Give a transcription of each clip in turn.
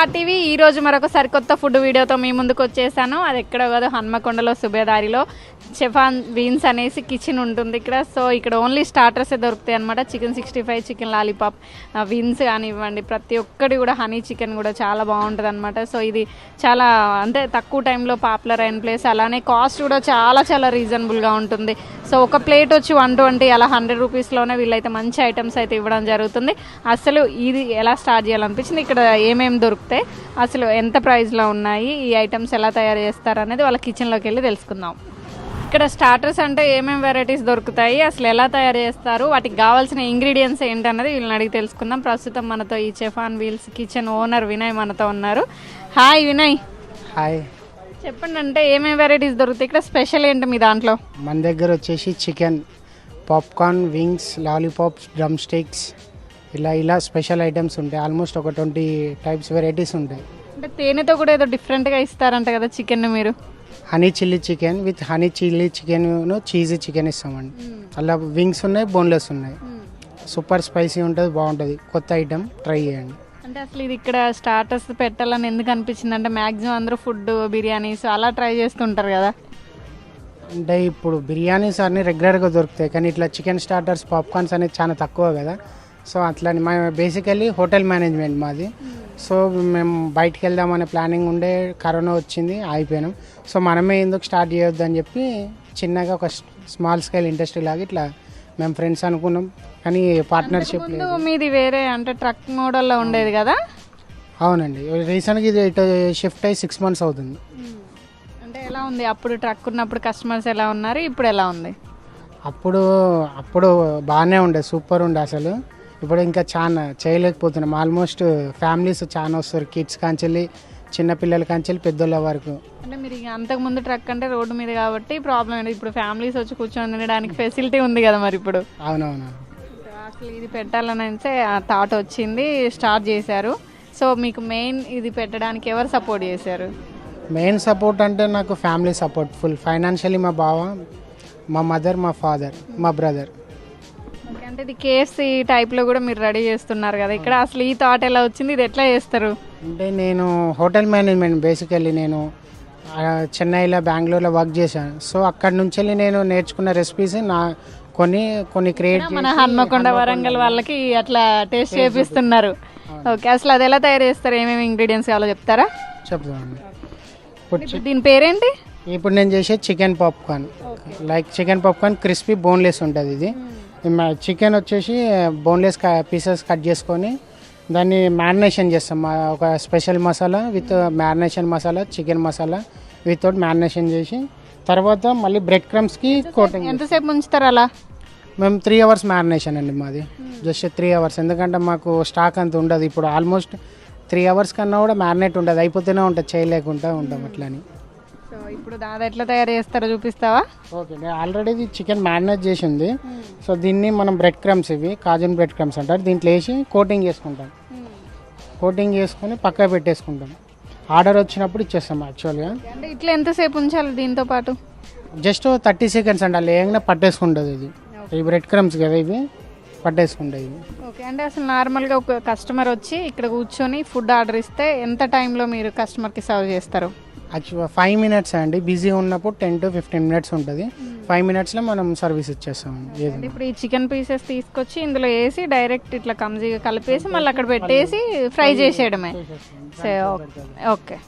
RTV ఈ రోజు మరొక సరికొత్త ఫుడ్ వీడియోతో మీ ముందుకు వచ్చేసాను అది ఎక్కడ కాదు హన్మకొండలో సుబేదారిలో. చెఫాన్ బీన్స్ అనేసి కిచెన్ ఉంటుంది ఇక్కడ. సో ఇక్కడ ఓన్లీ స్టార్టర్సే దొరుకుతాయి అనమాట chicken sixty five chicken lollipop wings కానివ్వండి. ప్రతి ఒక్కటి కూడా హనీ చికెన్ కూడా చాలా బాగుంటుంది అనమాట సో ఇది చాలా అంటే తక్కువ టైంలో పాపులర్ అయిన ప్లేస్. అలానే కాస్ట్ కూడా చాలా చాలా రీజనబుల్గా ఉంటుంది. సో ఒక ప్లేట్ వచ్చి వన్ ట్వంటీ అలా హండ్రెడ్ రూపీస్లోనే వీళ్ళైతే మంచి ఐటమ్స్ అయితే ఇవ్వడం జరుగుతుంది. అసలు ఇది ఎలా స్టార్ట్ చేయాలనిపించింది? ఇక్కడ ఏమేమి దొరుకుతాయి? అసలు ఎంత ప్రైస్లో ఉన్నాయి? ఈ ఐటమ్స్ ఎలా తయారు చేస్తారు అనేది వాళ్ళ కిచెన్లోకి వెళ్ళి తెలుసుకుందాం. ఇక్కడ స్టార్టర్స్ అంటే ఏమేమి వెరైటీస్ దొరుకుతాయి అసలు ఎలా తయారు చేస్తారు వాటికి కావాల్సిన ఇంగ్రీడియంట్స్ ఏంటన్నది వీళ్ళని అడిగి తెలుసుకుందాం. ప్రస్తుతం మనతో ఈ chef on wheels kitchen owner Vinay మనతో ఉన్నారు. హాయ్ వినయ్ హాయ్ చెప్పండి అంటే ఏమేమి వెరైటీస్ దొరుకుతాయి? ఇక్కడ స్పెషల్ ఏంటి మీ దాంట్లో? మన దగ్గర వచ్చేసి chicken popcorn wings lollipops drumsticks ఇలా ఇలా స్పెషల్ ఐటమ్స్ ఉంటాయి. ఆల్మోస్ట్ ఒక ట్వంటీ టైప్స్ వెరైటీస్ ఉంటాయి. అంటే తేనెతో కూడా ఏదో డిఫరెంట్గా ఇస్తారంట కదా చికెన్ మీరు. Honey chilli chicken with honey chilli chicken cheesy chicken ఇస్తామండి. అలా వింగ్స్ ఉన్నాయి బోన్లెస్ ఉన్నాయి. సూపర్ స్పైసీ ఉంటుంది బాగుంటుంది. కొత్త ఐటమ్ ట్రై చేయండి. అంటే అసలు ఇది ఇక్కడ స్టార్టర్స్ పెట్టాలని ఎందుకు అనిపించింది? అంటే మాక్సిమం అందరూ ఫుడ్ బిర్యానీస్ అలా ట్రై చేస్తుంటారు కదా. అంటే ఇప్పుడు బిర్యానీస్ అన్ని రెగ్యులర్గా దొరుకుతాయి కానీ ఇట్లా చికెన్ స్టార్టర్స్ పాప్కార్న్స్ అనేది చాలా తక్కువ కదా. సో అట్లని మా బేసికల్లీ హోటల్ మేనేజ్మెంట్ మాది. సో మేము బయటికి వెళ్దామనే ప్లానింగ్ ఉండే కరోనా వచ్చింది ఆగిపోయినాం. సో మనమే ఎందుకు స్టార్ట్ చేయొద్దు అని చెప్పి చిన్నగా ఒక స్మాల్ స్కేల్ ఇండస్ట్రీ లాగా ఇట్లా మేము ఫ్రెండ్స్ అనుకున్నాం. కానీ పార్ట్నర్షిప్ ముందు మీది వేరే అంటే ట్రక్ మోడల్లో ఉండేది కదా? అవునండి. రీసెంట్గా ఇది ఇటు షిఫ్ట్ అయ్యి సిక్స్ మంత్స్ అవుతుంది. అంటే ఎలా ఉంది? అప్పుడు ట్రక్ ఉన్నప్పుడు కస్టమర్స్ ఎలా ఉన్నారు? ఇప్పుడు ఎలా ఉంది? అప్పుడు అప్పుడు బాగానే ఉండే సూపర్ ఉండే అసలు. ఇప్పుడు ఇంకా చాలా చేయలేకపోతున్నాం. ఆల్మోస్ట్ ఫ్యామిలీస్ చాలా వస్తారు. కిడ్స్ కాంచెల్లి చిన్నపిల్లల కాంచెల్లి పెద్దోళ్ళ వరకు. అంటే మీరు ఇక అంతకు ముందు ట్రక్ అంటే రోడ్డు మీద కాబట్టి ప్రాబ్లం ఏంటి? ఇప్పుడు ఫ్యామిలీస్ వచ్చి కూర్చొని తినడానికి ఫెసిలిటీ ఉంది కదా మరి ఇప్పుడు. అవునవును. అసలు ఇది పెట్టాలని అయితే ఆ థాట్ వచ్చింది స్టార్ట్ చేశారు. సో మీకు మెయిన్ ఇది పెట్టడానికి ఎవరు సపోర్ట్ చేశారు? మెయిన్ సపోర్ట్ అంటే నాకు ఫ్యామిలీ సపోర్ట్ ఫుల్ ఫైనాన్షియలీ మా బావ మా మదర్ మా ఫాదర్ మా బ్రదర్ అంటే ఇది కేఎఫ్సి టైప్లో కూడా మీరు రెడీ చేస్తున్నారు కదా. ఇక్కడ అసలు ఈ థాట్ ఎలా వచ్చింది? ఇది ఎట్లా చేస్తారు? అంటే నేను హోటల్ మేనేజ్మెంట్ బేసికల్లీ నేను ఆ, చెన్నైలో బెంగళూరులో వర్క్ చేశాను. సో అక్కడ నుంచి నేను నేర్చుకున్న రెసిపీస్ నా కొన్ని కొన్ని క్రియేట్ మన హన్మకొండ వరంగల్ వాళ్ళకి అట్లా టేస్ట్ చేపిస్తున్నారు. ఓకే అసలు అది ఎలా తయారు చేస్తారు? ఏమేమి ఇంగ్రీడియంట్స్ కావాలో చెప్తారా? చెప్తాను ఇప్పుడు ఇప్పుడు దీని పేరేంటి? ఇప్పుడు నేను చేసే chicken popcorn like chicken popcorn crispy boneless ఉంటుంది ఇది. చికెన్ వచ్చేసి బోన్లెస్ పీసెస్ కట్ చేసుకొని దాన్ని మ్యారినేషన్ చేస్తాం. మా ఒక special masala with marination masala chicken masala without marination చేసి తర్వాత మళ్ళీ బ్రెడ్ క్రమ్స్కి కోటింగ్ ఎంతసేపు ఉంచుతారు అలా? మేము త్రీ అవర్స్ మ్యారినేషన్ అండి మాది. జస్ట్ త్రీ అవర్స్ ఎందుకంటే మాకు స్టాక్ అంత ఉండదు. ఇప్పుడు ఆల్మోస్ట్ త్రీ అవర్స్ కన్నా కూడా మ్యారినేట్ ఉండదు. అయిపోతూనే ఉంటుంది. చేయలేకుండా ఉంటాం అట్లని. సో ఇప్పుడు దాదా ఎట్లా తయారు చేస్తారో చూపిస్తావా? ఓకే నేను ఆల్రెడీ ఇది చికెన్ మ్యారినేట్ చేసింది. సో దీన్ని మనం బ్రెడ్ క్రమ్స్ ఇవి కాజన్ బ్రెడ్ క్రమ్స్ అంటారు. దీంట్లో వేసి కోటింగ్ చేసుకుంటాం. కోటింగ్ చేసుకొని పక్క పెట్టేసుకుంటాం. ఆర్డర్ వచ్చినప్పుడు ఇచ్చేస్తాం యాక్చువల్గా అంటే ఇట్లా ఎంతసేపు ఉంచాలి దీంతో పాటు? జస్ట్ థర్టీ సెకండ్స్ అండి. అలా ఏంగా పట్టేసుకుంటుంది ఇది. ఈ బ్రెడ్ క్రమ్స్ కదా ఇవి? పట్టేసుకుంటాయి ఓకే అంటే అసలు నార్మల్గా ఒక కస్టమర్ వచ్చి ఇక్కడ కూర్చొని ఫుడ్ ఆర్డర్ ఇస్తే ఎంత టైంలో మీరు కస్టమర్కి సర్వ్ చేస్తారు? యాక్చువల్ ఫైవ్ మినిట్స్ అండి. బిజీ ఉన్నప్పుడు టెన్ టు ఫిఫ్టీన్ మినిట్స్ ఉంటుంది. ఫైవ్ మినిట్స్లో మనం సర్వీస్ ఇచ్చేస్తాం. ఏది? ఇప్పుడు ఈ చికెన్ పీసెస్ తీసుకొచ్చి ఇందులో వేసి డైరెక్ట్ ఇట్లా కమ్జీగా కలిపేసి మళ్ళీ అక్కడ పెట్టేసి ఫ్రై చేసేయడమే. So okay.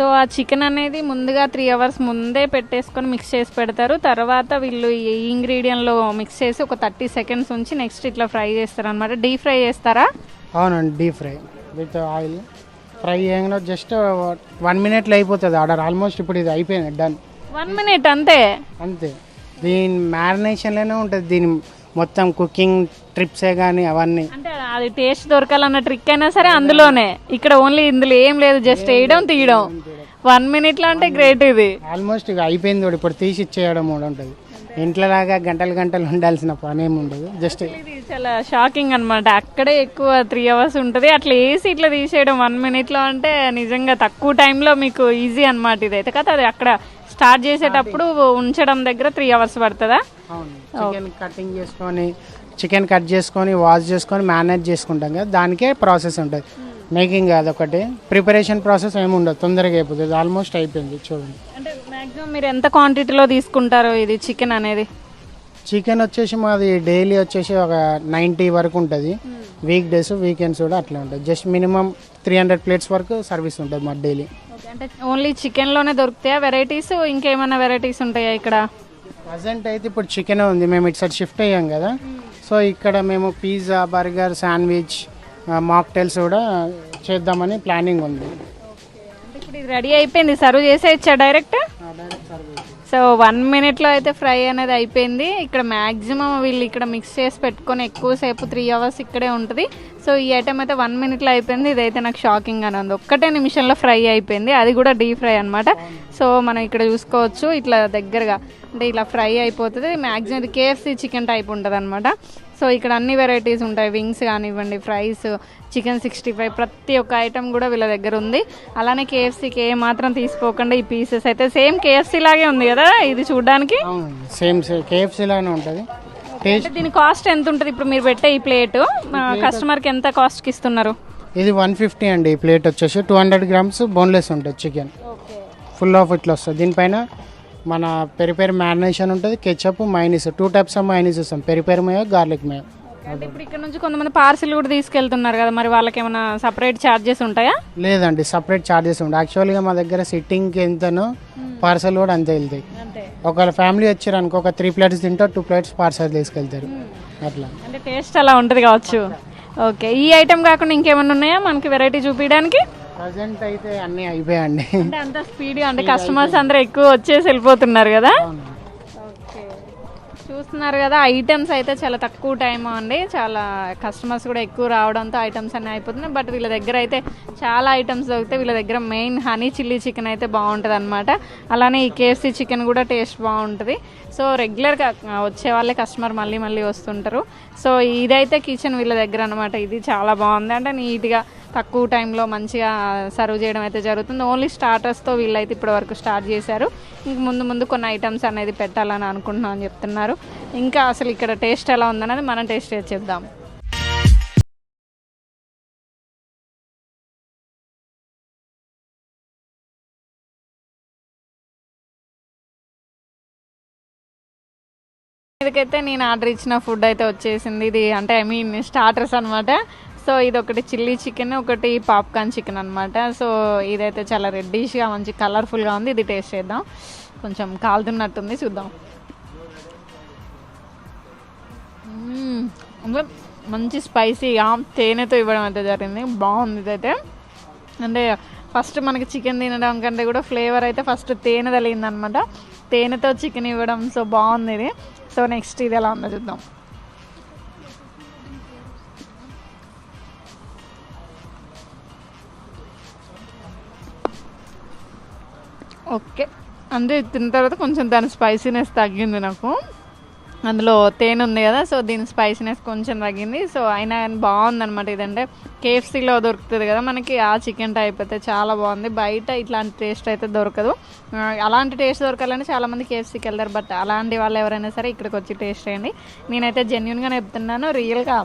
సో ఆ చికెన్ అనేది ముందుగా త్రీ అవర్స్ ముందే పెట్టేసుకొని మిక్స్ చేసి పెడతారు. తర్వాత వీళ్ళు ఈ ఇంగ్రీడియంట్లో మిక్స్ చేసి ఒక థర్టీ సెకండ్స్ ఉంచి నెక్స్ట్ ఇట్లా ఫ్రై చేస్తారు అనమాట డీప్ ఫ్రై చేస్తారా? అవునండి deep fry with oil. Fry చేయగానే జస్ట్ వన్ మినిట్లో అయిపోతుంది ఆర్డర్. ఆల్మోస్ట్ ఇప్పుడు ఇది అయిపోయింది డన్. వన్ మినిట్ అంతే? అంతే. దీని మ్యారినేషన్లోనే ఉంటుంది. దీని మొత్తం కుకింగ్ ట్రిప్సే కానీ అవన్నీ. అంటే అది టేస్ట్ దొరకాలన్న ట్రిక్ అయినా సరే అందులోనే. ఇక్కడ ఓన్లీ ఇందులో ఏం లేదు జస్ట్ వేయడం తీయడం. వన్ మినిట్లో అంటే గ్రేట్ ఇది. ఆల్మోస్ట్ ఇక అయిపోయింది కూడా ఇప్పుడు తీసి ఇచ్చేయడం కూడా ఉంటుంది. ఇంట్లో లాగా గంటలు గంటలు ఉండాల్సిన పని ఏమి ఉండదు జస్ట్ ఇది చాలా షాకింగ్ అన్నమాట. అక్కడే ఎక్కువ త్రీ అవర్స్ ఉంటుంది. అట్లా వేసి ఇట్లా తీసేయడం వన్ మినిట్లో అంటే నిజంగా తక్కువ టైంలో మీకు ఈజీ అన్నమాట ఇదైతే కదా అది అక్కడ స్టార్ట్ చేసేటప్పుడు ఉంచడం దగ్గర త్రీ అవర్స్ పడుతుందా? చికెన్ కటింగ్ చేసుకొని చికెన్ కట్ చేసుకొని వాష్ చేసుకొని మేనేజ్ చేసుకుంటాం కదా. దానికే ప్రాసెస్ ఉంటుంది. మేకింగ్ అదొకటి ప్రిపరేషన్ ప్రాసెస్ ఏమి ఉండదు. తొందరగా అయిపోతుంది. ఆల్మోస్ట్ అయిపోయింది. చూడండి. అంటే మాక్సిమం మీరు ఎంత క్వాంటిటీలో తీసుకుంటారు ఇది చికెన్ అనేది? చికెన్ వచ్చేసి మాది డైలీ వచ్చేసి ఒక నైంటీ వరకు ఉంటుంది. వీక్ డేస్ వీకెండ్స్ కూడా అట్లా ఉంటుంది just minimum three hundred plates వరకు సర్వీస్ ఉంటుంది మా డైలీ అంటే ఓన్లీ చికెన్లోనే దొరుకుతాయా? వెరైటీస్ ఇంకేమైనా వెరైటీస్ ఉంటాయా ఇక్కడ? ప్రజెంట్ అయితే ఇప్పుడు చికెన్ ఉంది. మేము ఇటు సైడ్ షిఫ్ట్ అయ్యాం కదా. సో ఇక్కడ మేము పిజ్జా బర్గర్ శాండ్విచ్ మాక్టైల్స్ కూడా చేద్దామని ప్లానింగ్ ఉంది. అంటే ఇప్పుడు ఇది రెడీ అయిపోయింది. సర్వ్ చేసే ఇచ్చా డైరెక్ట్ సో వన్ మినిట్లో అయితే ఫ్రై అనేది అయిపోయింది. ఇక్కడ మ్యాక్సిమం వీళ్ళు ఇక్కడ మిక్స్ చేసి పెట్టుకొని ఎక్కువసేపు త్రీ అవర్స్ ఇక్కడే ఉంటుంది. సో ఈ ఐటమ్ అయితే వన్ మినిట్లో అయిపోయింది. ఇదైతే నాకు షాకింగ్ అని ఉంది. ఒక్కటే నిమిషంలో ఫ్రై అయిపోయింది. అది కూడా డీప్ ఫ్రై అనమాట సో మనం ఇక్కడ చూసుకోవచ్చు. ఇట్లా దగ్గరగా. అంటే ఇలా ఫ్రై అయిపోతుంది. మ్యాక్సిమం ఇది కేఎఫ్సీ చికెన్ టైప్ ఉంటుంది అనమాట సో ఇక్కడ అన్ని వెరైటీస్ ఉంటాయి. వింగ్స్ కానివ్వండి ఫ్రైస్ చికెన్ సిక్స్టీ ఫైవ్ ప్రతి ఒక్క ఐటమ్ కూడా వీళ్ళ దగ్గర ఉంది. అలానే కేఎఫ్సీకి ఏ మాత్రం తీసుకోకుండా ఈ పీసెస్ అయితే సేమ్ కేఎఫ్సీ లాగే ఉంది కదా ఇది చూడడానికి? సేమ్ కేఎఫ్సీ లానే ఉంటుంది. దీని కాస్ట్ ఎంత ఉంటుంది ఇప్పుడు మీరు పెట్టే ఈ ప్లేట్ కస్టమర్కి ఎంత కాస్ట్కి ఇస్తున్నారు? ఇది వన్ ఫిఫ్టీ అండి ఈ ప్లేట్ వచ్చేసి. టూ హండ్రెడ్ గ్రామ్స్ బోన్లెస్ ఉంటుంది చికెన్. ఫుల్ ఆఫ్ ఇట్లా వస్తుంది. దీనిపైన మన పెరి పెరి మ్యారినేషన్ ఉంటుంది ketchup mayonnaise two types of mayonnaise ఇస్తాం peri peri mayo garlic mayo. అంటే ఇప్పుడు ఇక్కడ నుంచి కొంతమంది పార్సిల్ కూడా తీసుకెళ్తున్నారు కదా మరి వాళ్ళకి ఏమైనా సపరేట్ ఛార్జెస్ ఉంటాయా? లేదండి సపరేట్ ఛార్జెస్ ఉంటాయి యాక్చువల్గా మా దగ్గర సిట్టింగ్కి ఎంతనో పార్సల్ కూడా అంతే వెళ్తాయి. ఒకవేళ ఫ్యామిలీ వచ్చారు అనుకో ఒక త్రీ ప్లేట్స్ తింటారు టూ ప్లేట్స్ పార్సల్ తీసుకెళ్తారు. అట్లా. అంటే టేస్ట్ అలా ఉంటుంది కావచ్చు. ఓకే ఈ ఐటెం కాకుండా ఇంకేమైనా ఉన్నాయా? మనకి వెరైటీ చూపించడానికి? ప్రజెంట్ అయితే అన్నీ అయిపోయాయండి. అంటే అంత స్పీడ్గా అంటే కస్టమర్స్ అందరూ ఎక్కువ వచ్చేసి వెళ్ళిపోతున్నారు కదా? ఓకే. చూస్తున్నారు కదా ఐటమ్స్ అయితే చాలా తక్కువ టైం అండి. చాలా కస్టమర్స్ కూడా ఎక్కువ రావడంతో ఐటమ్స్ అన్నీ అయిపోతున్నాయి. బట్ వీళ్ళ దగ్గర అయితే చాలా ఐటమ్స్ దొరుకుతాయి వీళ్ళ దగ్గర మెయిన్ హనీ చిల్లీ చికెన్ అయితే బాగుంటుంది అనమాట అలానే ఈ కేఎఫ్సీ చికెన్ కూడా టేస్ట్ బాగుంటుంది. సో రెగ్యులర్గా వచ్చే వాళ్ళే కస్టమర్ మళ్ళీ మళ్ళీ వస్తుంటారు. సో ఇదైతే కిచెన్ వీళ్ళ దగ్గర అనమాట ఇది చాలా బాగుంది. అంటే నీట్గా తక్కువ టైంలో మంచిగా సర్వ్ చేయడం అయితే జరుగుతుంది. ఓన్లీ స్టార్టర్స్తో వీళ్ళైతే ఇప్పటి వరకు స్టార్ట్ చేశారు. ఇంక ముందు ముందు కొన్ని ఐటమ్స్ అనేది పెట్టాలని అనుకుంటున్నాం అని చెప్తున్నారు. ఇంకా అసలు ఇక్కడ టేస్ట్ ఎలా ఉందనేది మనం టేస్ట్ చేసి చెప్దాం. ఇదికైతే నేను ఆర్డర్ ఇచ్చిన ఫుడ్ అయితే వచ్చేసింది. ఇది అంటే ఐ మీన్ స్టార్టర్స్ అనమాట సో ఇది ఒకటి చిల్లీ చికెన్ ఒకటి పాప్కార్న్ చికెన్ అనమాట సో ఇదైతే చాలా రెడ్డిష్గా మంచి కలర్ఫుల్గా ఉంది. ఇది టేస్ట్ చేద్దాం. కొంచెం కాలుతున్నట్టుంది చూద్దాం. అంటే మంచి స్పైసీగా తేనెతో ఇవ్వడం అయితే జరిగింది. బాగుంది ఇదైతే. అంటే ఫస్ట్ మనకి చికెన్ తినడం కంటే కూడా ఫ్లేవర్ అయితే ఫస్ట్ తేనె తగిలింది అనమాట తేనెతో చికెన్ ఇవ్వడం సో బాగుంది ఇది. సో నెక్స్ట్ ఇది ఎలా ఉందో చూద్దాం. ఓకే. అంటే తిన్న తర్వాత కొంచెం దాని స్పైసీనెస్ తగ్గింది నాకు. అందులో తేనె ఉంది కదా సో దీని స్పైసీనెస్ కొంచెం తగ్గింది. సో అయినా కానీ బాగుంది అనమాట ఇదంటే. కేఎఫ్సీలో దొరుకుతుంది కదా మనకి ఆ చికెన్ టైప్ అయితే చాలా బాగుంది. బయట ఇట్లాంటి టేస్ట్ అయితే దొరకదు. అలాంటి టేస్ట్ దొరకాలని చాలామంది కేఎఫ్సీకి వెళ్తారు. బట్ అలాంటి వాళ్ళు ఎవరైనా సరే ఇక్కడికి వచ్చి టేస్ట్ చేయండి. నేనైతే జెన్యున్గా చెప్తున్నాను. రియల్గా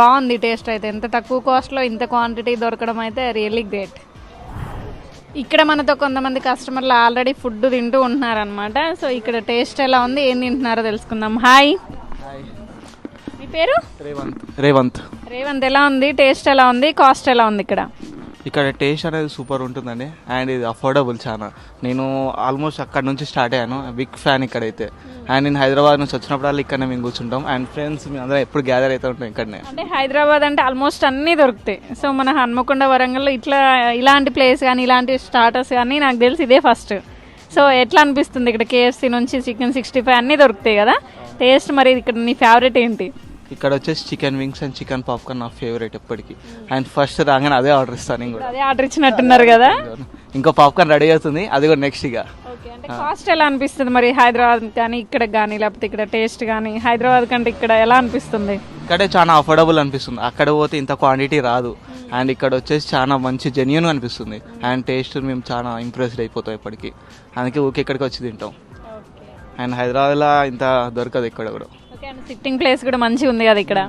బాగుంది టేస్ట్ అయితే. ఎంత తక్కువ కాస్ట్లో ఇంత క్వాంటిటీ దొరకడం అయితే రియల్లీ గ్రేట్ ఇక్కడ మనతో కొంతమంది కస్టమర్లు ఆల్రెడీ ఫుడ్ తింటూ ఉంటున్నారనమాట సో ఇక్కడ టేస్ట్ ఎలా ఉంది? ఏం తింటున్నారో తెలుసుకుందాం. హాయ్. మీ పేరు? రేవంత్. రేవంత్. రేవంత్ ఎలా ఉంది? టేస్ట్ ఎలా ఉంది? కాస్ట్ ఎలా ఉంది ఇక్కడ? ఇక్కడ టేస్ట్ అనేది సూపర్ ఉంటుందండి. అండ్ ఇది అఫోర్డబుల్ చాలా నేను ఆల్మోస్ట్ అక్కడ నుంచి స్టార్ట్ అయ్యాను. బిగ్ ఫ్యాన్ ఇక్కడైతే. అండ్ నేను హైదరాబాద్ నుంచి వచ్చినప్పుడు ఇక్కడనే మేము కూర్చుంటాం. అండ్ ఫ్రెండ్స్ మేము అందరం ఎప్పుడు గ్యాదర్ అవుతూ ఉంటాం ఇక్కడనే. అంటే హైదరాబాద్ అంటే ఆల్మోస్ట్ అన్నీ దొరుకుతాయి. సో మన హన్మకొండ వరంగల్లో ఇట్లా ఇలాంటి ప్లేస్ కానీ ఇలాంటి స్టార్టర్స్ కానీ నాకు తెలిసి ఇదే ఫస్ట్ సో ఎట్లా అనిపిస్తుంది ఇక్కడ కేఎఫ్సీ నుంచి చికెన్ సిక్స్టీ ఫైవ్ అన్నీ దొరుకుతాయి కదా? టేస్ట్ మరి ఇక్కడ నీ ఫేవరెట్ ఏంటి? ఇక్కడ వచ్చేసి chicken wings and chicken popcorn నా ఫేవరెట్ ఎప్పటికీ. అండ్ ఫస్ట్ రాగానే అదే ఆర్డర్ ఇస్తాను నేను కూడా. అదే ఆర్డర్ ఇచ్చినట్టున్నారు కదా? ఇంకో పాప్కార్న్ రెడీ అవుతుంది. అది కూడా నెక్స్ట్ ఇక. ఓకే అంటే కాస్ట్ ఎలా అనిపిస్తుంది మరి హైదరాబాద్ కానీ ఇక్కడ కానీ లేకపోతే ఇక్కడ టేస్ట్ కానీ హైదరాబాద్ కంటే ఇక్కడ ఎలా అనిపిస్తుంది? ఇక్కడే చాలా అఫోర్డబుల్ అనిపిస్తుంది. అక్కడ పోతే ఇంత క్వాంటిటీ రాదు. అండ్ ఇక్కడ వచ్చేసి చాలా మంచి జెన్యున్ అనిపిస్తుంది. అండ్ టేస్ట్ మేము చాలా ఇంప్రెస్డ్ అయిపోతాం ఇప్పటికి అందుకే ఊకే ఇక్కడికి వచ్చి తింటాం. అండ్ హైదరాబాద్లో ఇంత దొరకదు ఇక్కడ కూడా. ఓకే అండ్ సిట్టింగ్ ప్లేస్ కూడా మంచిగా ఉంది కదా ఇక్కడ?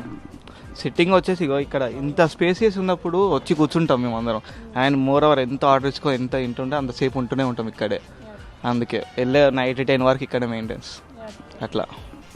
సిట్టింగ్ వచ్చేసి ఇగో ఇక్కడ ఇంత స్పేసియస్ ఉన్నప్పుడు వచ్చి కూర్చుంటాం మేము అందరం. అండ్ మోర్ ఓవర్ ఎంత ఆర్డర్ ఇచ్చుకో ఎంత ఇంటుంటే అంతసేపు ఉంటూనే ఉంటాం ఇక్కడే. అందుకే వెళ్ళే నైట్ టెన్ వరకు ఇక్కడ మెయింటెన్స్ అట్లా.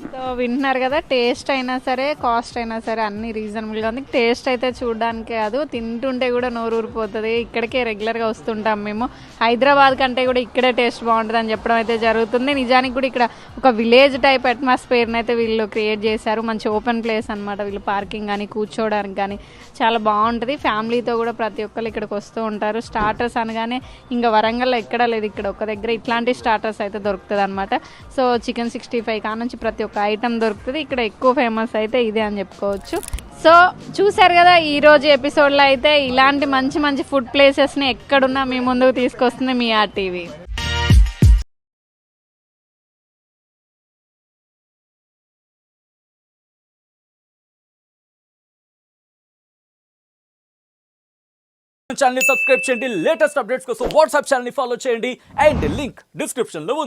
సో వింటున్నారు కదా టేస్ట్ అయినా సరే కాస్ట్ అయినా సరే అన్ని రీజనబుల్గా ఉంది. టేస్ట్ అయితే చూడడానికి కాదు తింటుంటే కూడా నోరు ఊరిపోతుంది. ఇక్కడికే రెగ్యులర్గా వస్తుంటాం మేము. హైదరాబాద్ కంటే కూడా ఇక్కడే టేస్ట్ బాగుంటుంది అని చెప్పడం అయితే జరుగుతుంది. నిజానికి కూడా ఇక్కడ ఒక విలేజ్ టైప్ అట్మాస్ఫియర్ని అయితే వీళ్ళు క్రియేట్ చేశారు. మంచి ఓపెన్ ప్లేస్ అనమాట వీళ్ళు పార్కింగ్ కానీ కూర్చోవడానికి కానీ చాలా బాగుంటుంది. ఫ్యామిలీతో కూడా ప్రతి ఒక్కరు ఇక్కడికి వస్తూ ఉంటారు. స్టార్టర్స్ అనగానే ఇంకా వరంగల్లో ఎక్కడ లేదు. ఇక్కడ ఒక దగ్గర ఇట్లాంటి స్టార్టర్స్ అయితే దొరుకుతుంది అనమాట సో చికెన్ సిక్స్టీ ఫైవ్ కానుంచి ప్రతి ఒక ఐటమ్ దొరుకుతుంది. ఇక్కడ ఎక్కువ ఫేమస్ అయితే ఇదే అని చెప్పుకోవచ్చు. సో చూసారు కదా ఈ రోజు ఎపిసోడ్లో అయితే ఇలాంటి మంచి మంచి ఫుడ్ ప్లేసెస్ని ఎక్కడున్నా మీ ముందుకు తీసుకొస్తుంది మీ ఆర్టీవీ. ఛానల్ సబ్స్క్రైబ్ చేయండి. లేటెస్ట్ అప్డేట్స్ కోసం వాట్సాప్ ఛానల్ ఫాలో చేయండి. అండ్ లింక్ డిస్క్రిప్షన్లో ఉంది.